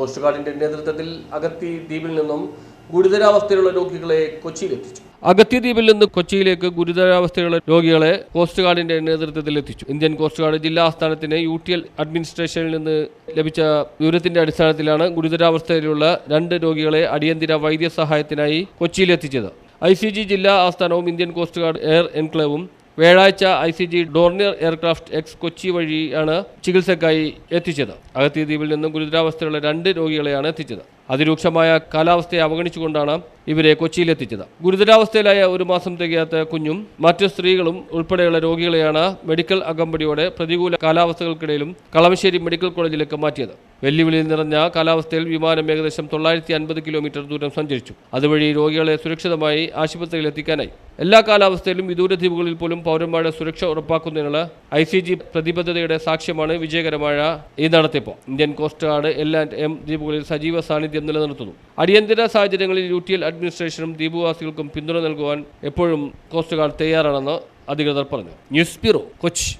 Cost ഗാർഡിന്റെ നേതൃത്വത്തിൽ അഗത്തി ദ്വീപിൽ നിന്നും ഗുരുതരാവസ്ഥയിലുള്ള രോഗികളെ കൊച്ചിയിലെത്തിച്ചു അഗത്തി ദ്വീപിൽ നിന്ന് കൊച്ചിയിലേക്ക് ഗുരുതരാവസ്ഥയുള്ള രോഗികളെ കോസ്റ്റ് ഗാർഡിന്റെ നേതൃത്വത്തിൽ എത്തിച്ചു. ഇന്ത്യൻ കോസ്റ്റ് ഗാർഡ് ജില്ലാ ആസ്ഥാനത്തിന് യു ടി എൽ അഡ്മിനിസ്ട്രേഷനിൽ നിന്ന് ലഭിച്ച വിവരത്തിന്റെ അടിസ്ഥാനത്തിലാണ് ഗുരുതരാവസ്ഥയിലുള്ള രണ്ട് രോഗികളെ അടിയന്തര വൈദ്യസഹായത്തിനായി കൊച്ചിയിലെത്തിച്ചത് ഐ സി ജി ജില്ലാ ആസ്ഥാനവും ഇന്ത്യൻ കോസ്റ്റ് ഗാർഡ് എയർ എൻക്ലേവും വ്യാഴാഴ്ച I C G Dornier aircraft ex Kochi വഴിയാണ് ചികിത്സക്കായി എത്തിച്ചത്. അഗത്തി ദ്വീപിൽ നിന്നും ഗുരുതരാവസ്ഥയുള്ള രണ്ട് രോഗികളെയാണ് എത്തിച്ചത്. അതിരൂക്ഷമായ കാലാവസ്ഥയെ അവഗണിച്ചുകൊണ്ടാണ് ഇവരെ കൊച്ചിയിലെത്തിച്ചത് ഗുരുതരാവസ്ഥയിലായ ഒരു മാസം തികയാത്ത കുഞ്ഞും മറ്റു സ്ത്രീകളും ഉൾപ്പെടെയുള്ള രോഗികളെയാണ് മെഡിക്കൽ അകമ്പടിയോടെ പ്രതികൂല കാലാവസ്ഥകൾക്കിടയിലും കളമശ്ശേരി മെഡിക്കൽ കോളേജിലേക്ക് മാറ്റിയത്. വെല്ലുവിളി നിറഞ്ഞ കാലാവസ്ഥയിൽ വിമാനം ഏകദേശം തൊള്ളായിരത്തി അൻപത് കിലോമീറ്റർ ദൂരം സഞ്ചരിച്ചു. അതുവഴി രോഗികളെ സുരക്ഷിതമായി ആശുപത്രിയിൽ എത്തിക്കാനായി. എല്ലാ കാലാവസ്ഥയിലും വിദൂര ദ്വീപുകളിൽ പോലും പൗരന്മാരുടെ സുരക്ഷ ഉറപ്പാക്കുന്നതിനുള്ള ഐ സി ജി പ്രതിബദ്ധതയുടെ സാക്ഷ്യമാണ് വിജയകരമായ ഈ നടത്തിപ്പ്. Indian coast guard L and M ദ്വീപുകളിൽ സജീവ സാന്നിധ്യം നിലനിർത്തുന്നു. അടിയന്തര സാഹചര്യങ്ങളിൽ യു ടി എൽ അഡ്മിനിസ്ട്രേഷനും ദ്വീപുവാസികൾക്കും പിന്തുണ നൽകുവാൻ എപ്പോഴും കോസ്റ്റ് ഗാർഡ് തയ്യാറാണെന്ന് അധികൃതർ പറഞ്ഞു. News bureau Kochi.